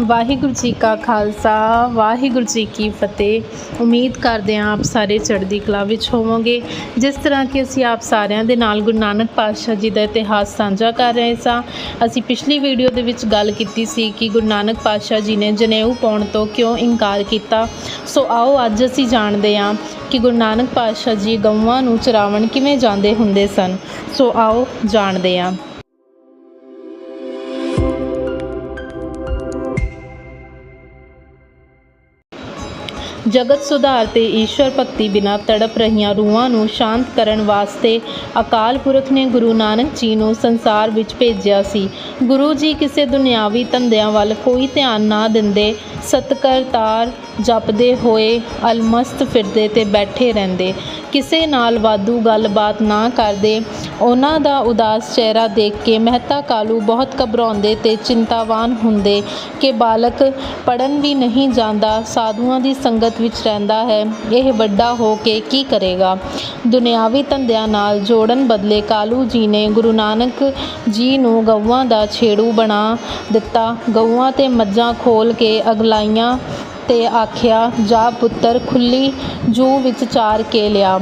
ਵਾਹਿਗੁਰੂ ਜੀ ਕਾ ਖਾਲਸਾ, ਵਾਹਿਗੁਰੂ ਜੀ ਕੀ ਫਤਿਹ। ਉਮੀਦ ਕਰਦੇ ਹਾਂ ਆਪ ਸਾਰੇ ਚੜ੍ਹਦੀ ਕਲਾ ਵਿੱਚ ਹੋਵੋਗੇ। ਜਿਸ ਤਰ੍ਹਾਂ ਕਿ ਅਸੀਂ ਆਪ ਸਾਰਿਆਂ ਦੇ ਨਾਲ ਗੁਰੂ ਨਾਨਕ ਪਾਤਸ਼ਾਹ ਜੀ ਦਾ ਇਤਿਹਾਸ ਸਾਂਝਾ ਕਰ ਰਹੇ ਸਾਂ। ਅਸੀਂ ਪਿਛਲੀ ਵੀਡੀਓ ਦੇ ਵਿੱਚ ਗੱਲ ਕੀਤੀ ਸੀ ਕਿ ਗੁਰੂ ਨਾਨਕ ਪਾਤਸ਼ਾਹ ਜੀ ਨੇ ਜਨੇਊ ਪਾਉਣ ਤੋਂ ਕਿਉਂ ਇਨਕਾਰ ਕੀਤਾ। ਸੋ ਆਓ ਅੱਜ ਅਸੀਂ ਜਾਣਦੇ ਹਾਂ ਕਿ ਗੁਰੂ ਨਾਨਕ ਪਾਤਸ਼ਾਹ ਜੀ ਗਊਆਂ ਨੂੰ ਚਰਾਵਣ ਕਿਵੇਂ ਜਾਂਦੇ ਹੁੰਦੇ ਸਨ। ਸੋ ਆਓ ਜਾਣਦੇ ਹਾਂ। ਜਗਤ ਸੁਧਾਰ ਤੇ ਈਸ਼ਵਰ ਭਗਤੀ ਬਿਨਾਂ ਤੜਪ ਰਹੀਆਂ ਰੂਹਾਂ ਨੂੰ ਸ਼ਾਂਤ ਕਰਨ ਵਾਸਤੇ ਅਕਾਲ ਪੁਰਖ ਨੇ ਗੁਰੂ ਨਾਨਕ ਜੀ ਨੂੰ ਸੰਸਾਰ ਵਿੱਚ ਭੇਜਿਆ ਸੀ। ਗੁਰੂ ਜੀ ਕਿਸੇ ਦੁਨਿਆਵੀ ਧੰਦਿਆਂ ਵੱਲ ਕੋਈ ਧਿਆਨ ਨਾ ਦਿੰਦੇ ਸਤਕਰਤਾਰ ਜਪਦੇ ਹੋਏ ਅਲਮਸਤ ਫਿਰਦੇ ਤੇ ਬੈਠੇ ਰਹਿੰਦੇ। ਕਿਸੇ ਨਾਲ ਵਾਧੂ ਗੱਲਬਾਤ ਨਾ ਕਰਦੇ। ਉਹਨਾਂ ਦਾ ਉਦਾਸ ਚਿਹਰਾ ਦੇਖ ਕੇ ਮਹਿਤਾ ਕਾਲੂ ਬਹੁਤ ਘਬਰਾਉਂਦੇ ਤੇ ਚਿੰਤਾਵਾਨ ਹੁੰਦੇ ਕਿ ਬਾਲਕ ਪੜਨ ਵੀ ਨਹੀਂ ਜਾਂਦਾ, ਸਾਧੂਆਂ ਦੀ ਸੰਗਤ ਵਿੱਚ ਰਹਿੰਦਾ ਹੈ। ਇਹ ਵੱਡਾ ਹੋ ਕੇ ਕੀ ਕਰੇਗਾ? ਦੁਨਿਆਵੀ ਧੰਦਿਆਂ ਨਾਲ ਜੋੜਨ ਬਦਲੇ ਕਾਲੂ ਜੀ ਨੇ ਗੁਰੂ ਨਾਨਕ ਜੀ ਨੂੰ ਗਊਆਂ ਦਾ ਛੇੜੂ ਬਣਾ ਦਿੱਤਾ। ਗਊਆਂ ਤੇ ਮੱਝਾਂ ਖੋਲ ਕੇ ਅਗਲਾਈਆਂ ਤੇ ਆਖਿਆ, ਜਾ ਪੁੱਤਰ ਖੁੱਲੀ ਜੂ ਵਿੱਚ ਚਾਰ ਕੇ ਲਿਆ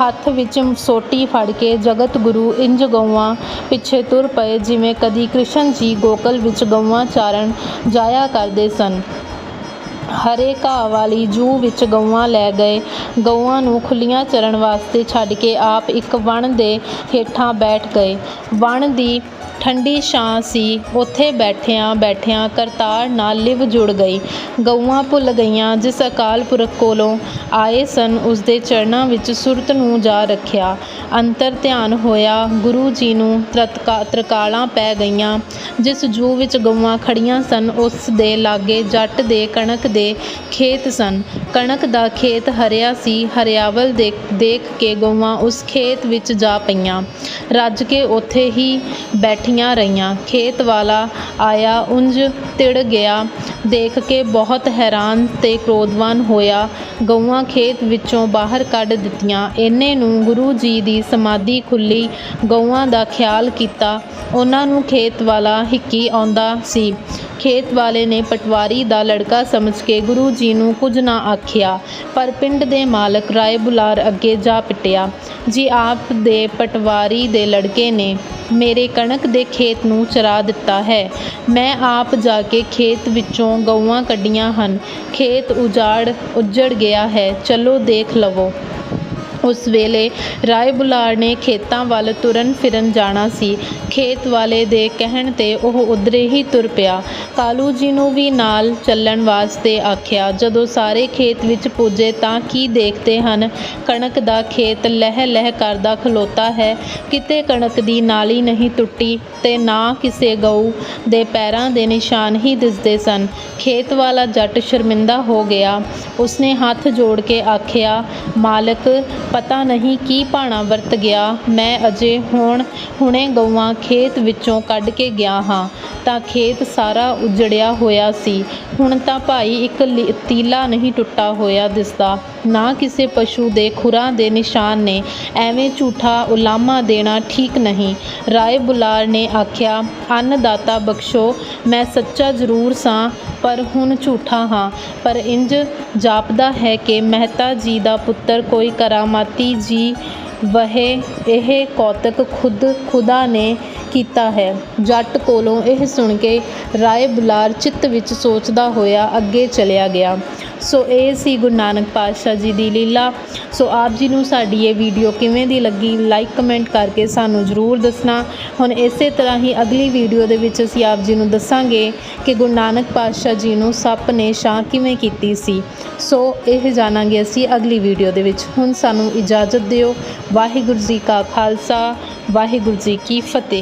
ਹੱਥ ਵਿੱਚ ਸੋਟੀ ਫੜ ਕੇ ਜਗਤ ਗੁਰੂ ਇੰਜ ਗਊਆਂ ਪਿੱਛੇ ਤੁਰ ਪਏ, ਜਿਵੇਂ ਕਦੀ ਕ੍ਰਿਸ਼ਨ ਜੀ ਗੋਕਲ ਵਿੱਚ ਗਊਆਂ ਚਾਰਨ ਜਾਇਆ ਕਰਦੇ ਸਨ। ਹਰੇ ਘਾਹ ਵਾਲੀ ਜੂ ਵਿੱਚ ਗਊਆਂ ਲੈ ਗਏ। ਗਊਆਂ ਨੂੰ ਖੁੱਲੀਆਂ ਚਰਨ ਵਾਸਤੇ ਛੱਡ ਕੇ ਆਪ ਇੱਕ ਵਣ ਦੇ ਹੇਠਾਂ ਬੈਠ ਗਏ। ਵਣ ਦੀ ਠੰਡੀ ਛਾਂ ਸੀ। ਉੱਥੇ ਬੈਠਿਆਂ ਬੈਠਿਆਂ ਕਰਤਾਰ ਨਾਲ ਲਿਵ ਜੁੜ ਗਈ। ਗਊਆਂ ਭੁੱਲ ਗਈਆਂ। ਜਿਸ ਅਕਾਲ ਪੁਰਖ ਕੋਲੋਂ ਆਏ ਸਨ, ਉਸ ਦੇ ਚਰਨਾਂ ਵਿੱਚ ਸੁਰਤ ਨੂੰ ਜਾ ਰੱਖਿਆ। ਅੰਤਰ ਧਿਆਨ ਹੋਇਆ। ਗੁਰੂ ਜੀ ਨੂੰ ਤਰਤਕਾ ਤਰਕਾਲਾਂ ਪੈ ਗਈਆਂ। ਜਿਸ ਜੂ ਵਿੱਚ ਗਊਆਂ ਖੜੀਆਂ ਸਨ, ਉਸ ਦੇ ਲਾਗੇ ਜੱਟ ਦੇ ਕਣਕ ਦੇ ਖੇਤ ਸਨ। ਕਣਕ ਦਾ ਖੇਤ ਹਰਿਆ ਸੀ, ਹਰਿਆਵਲ ਦੇ ਦੇਖ ਕੇ ਗਊਆਂ ਉਸ ਖੇਤ ਵਿੱਚ ਜਾ ਪਈਆਂ। ਰੱਜ ਕੇ ਉੱਥੇ ਹੀ ਬੈਠੀਆਂ ਰਹੀਆਂ। ਖੇਤ ਵਾਲਾ ਆਇਆ, ਉਂਝ ਤਿੜ ਗਿਆ। ਦੇਖ ਕੇ ਬਹੁਤ ਹੈਰਾਨ ਤੇ ਕ੍ਰੋਧਵਾਨ ਹੋਇਆ। ਗਊਆਂ ਖੇਤ ਵਿੱਚੋਂ ਬਾਹਰ ਕੱਢ ਦਿੱਤੀਆਂ। ਇੰਨੇ ਨੂੰ ਗੁਰੂ ਜੀ ਦੀ ਸਮਾਧੀ ਖੁੱਲੀ ਗਊਆਂ ਦਾ ਖਿਆਲ ਕੀਤਾ। ਉਹਨਾਂ ਨੂੰ ਖੇਤ ਵਾਲਾ ਹਿੱਕੀ ਆਉਂਦਾ ਸੀ। ਖੇਤ ਵਾਲੇ ਨੇ ਪਟਵਾਰੀ ਦਾ ਲੜਕਾ ਸਮਝ ਕੇ ਗੁਰੂ ਜੀ ਨੂੰ ਕੁਝ ਨਾ ਆਖਿਆ, ਪਰ ਪਿੰਡ ਦੇ ਮਾਲਕ ਰਾਏ ਬੁਲਾਰ ਅੱਗੇ ਜਾ ਪਿੱਟਿਆ। ਜੀ ਆਪ ਦੇ ਪਟਵਾਰੀ ਦੇ ਲੜਕੇ ਨੇ ਮੇਰੇ ਕਣਕ ਦੇ ਖੇਤ ਨੂੰ ਚਰਾ ਦਿੱਤਾ ਹੈ। ਮੈਂ ਆਪ ਜਾ ਕੇ ਖੇਤ ਵਿੱਚੋਂ ਗਊਆਂ ਕੱਢੀਆਂ ਹਨ। ਖੇਤ ਉਜਾੜ, ਉੱਜੜ ਗਿਆ ਹੈ। ਚਲੋ ਦੇਖ ਲਵੋ। ਉਸ ਵੇਲੇ ਰਾਏ ਬੁਲਾਰ ਨੇ ਖੇਤਾਂ ਵੱਲ ਤੁਰਨ ਫਿਰਨ ਜਾਣਾ ਸੀ। ਖੇਤ ਵਾਲੇ ਦੇ ਕਹਿਣ ਤੇ ਉਹ ਉਧਰੇ ਹੀ ਤੁਰ ਪਿਆ। ਕਾਲੂ ਜੀ ਨੂੰ ਵੀ ਨਾਲ ਚੱਲਣ ਵਾਸਤੇ ਆਖਿਆ, ਜਦੋਂ ਸਾਰੇ ਖੇਤ ਵਿੱਚ ਪੁੱਜੇ ਤਾਂ ਕੀ ਦੇਖਦੇ ਹਨ? ਕਣਕ ਦਾ ਖੇਤ ਲਹਿ ਲਹਿ ਕਰਦਾ ਖਲੋਤਾ ਹੈ। ਕਿਤੇ ਕਣਕ ਦੀ ਨਾਲੀ ਨਹੀਂ ਟੁੱਟੀ ਤੇ ਨਾ ਕਿਸੇ ਗਊ ਦੇ ਪੈਰਾਂ ਦੇ ਨਿਸ਼ਾਨ ਹੀ ਦਿਸਦੇ ਸਨ। ਖੇਤ ਵਾਲਾ ਜੱਟ ਸ਼ਰਮਿੰਦਾ ਹੋ ਗਿਆ। ਉਸਨੇ ਹੱਥ ਜੋੜ ਕੇ ਆਖਿਆ, ਮਾਲਕ ਪਤਾ ਨਹੀਂ ਕੀ ਭਾਣਾ ਵਰਤ ਗਿਆ। ਮੈਂ ਅਜੇ ਹੁਣ ਹੁਣੇ ਗਊਆਂ ਖੇਤ ਵਿੱਚੋਂ ਕੱਢ ਕੇ ਗਿਆ ਹਾਂ, ਤਾਂ ਖੇਤ ਸਾਰਾ ਉਜੜਿਆ ਹੋਇਆ ਸੀ। ਹੁਣ ਤਾਂ ਭਾਈ ਇੱਕ ਲੀ- ਤੀਲਾ ਨਹੀਂ ਟੁੱਟਾ ਹੋਇਆ ਦਿਸਦਾ। ਨਾ ਕਿਸੇ ਪਸ਼ੂ ਦੇ ਖੁਰਾਂ ਦੇ ਨਿਸ਼ਾਨ ਨੇ, ਐਵੇਂ ਝੂਠਾ ਉਲਾਮਾ ਦੇਣਾ ਠੀਕ ਨਹੀਂ। ਰਾਏ ਬੁਲਾਰ ਨੇ ਆਖਿਆ, ਅੰਨਦਾਤਾ ਬਖਸ਼ੋ, ਮੈਂ ਸੱਚਾ ਜ਼ਰੂਰ ਸਾਂ, ਪਰ ਹੁਣ ਝੂਠਾ ਹਾਂ। ਪਰ ਇੰਜ ਜਾਪਦਾ ਹੈ ਕਿ ਮਹਿਤਾ ਜੀ ਦਾ ਪੁੱਤਰ ਕੋਈ ਕਰਾਮਾਤੀ ਜੀ ਵਹੇ, ਇਹ ਕੌਤਕ ਖੁਦ ਖੁਦਾ ਨੇ ਕੀਤਾ ਹੈ। ਜੱਟ ਕੋਲੋਂ ਇਹ ਸੁਣ ਕੇ ਰਾਏ ਬੁਲਾਰ ਚਿੱਤ ਵਿੱਚ ਸੋਚਦਾ ਹੋਇਆ ਅੱਗੇ ਚਲਿਆ ਗਿਆ। ਸੋ ਇਹ ਸੀ ਗੁਰੂ ਨਾਨਕ ਪਾਤਸ਼ਾਹ ਜੀ ਦੀ ਲੀਲਾ। ਸੋ ਆਪ ਜੀ ਨੂੰ ਸਾਡੀ ਇਹ ਵੀਡੀਓ ਕਿਵੇਂ ਦੀ ਲੱਗੀ ਲਾਈਕ ਕਮੈਂਟ ਕਰਕੇ ਸਾਨੂੰ ਜ਼ਰੂਰ ਦੱਸਣਾ। ਹੁਣ ਇਸੇ ਤਰ੍ਹਾਂ ਹੀ ਅਗਲੀ ਵੀਡੀਓ ਦੇ ਵਿੱਚ ਅਸੀਂ ਆਪ ਜੀ ਨੂੰ ਦੱਸਾਂਗੇ ਕਿ ਗੁਰੂ ਨਾਨਕ ਪਾਤਸ਼ਾਹ ਜੀ ਨੂੰ ਸੱਪ ਨੇ ਛਾਂ ਕਿਵੇਂ ਕੀਤੀ ਸੀ। ਸੋ ਇਹ ਜਾਣਾਂਗੇ ਅਸੀਂ ਅਗਲੀ ਵੀਡੀਓ ਦੇ ਵਿੱਚ। ਹੁਣ ਸਾਨੂੰ ਇਜਾਜ਼ਤ ਦਿਓ। ਵਾਹਿਗੁਰੂ ਜੀ ਕਾ ਖਾਲਸਾ, ਵਾਹਿਗੁਰੂ ਜੀ ਕੀ ਫਤਿਹ।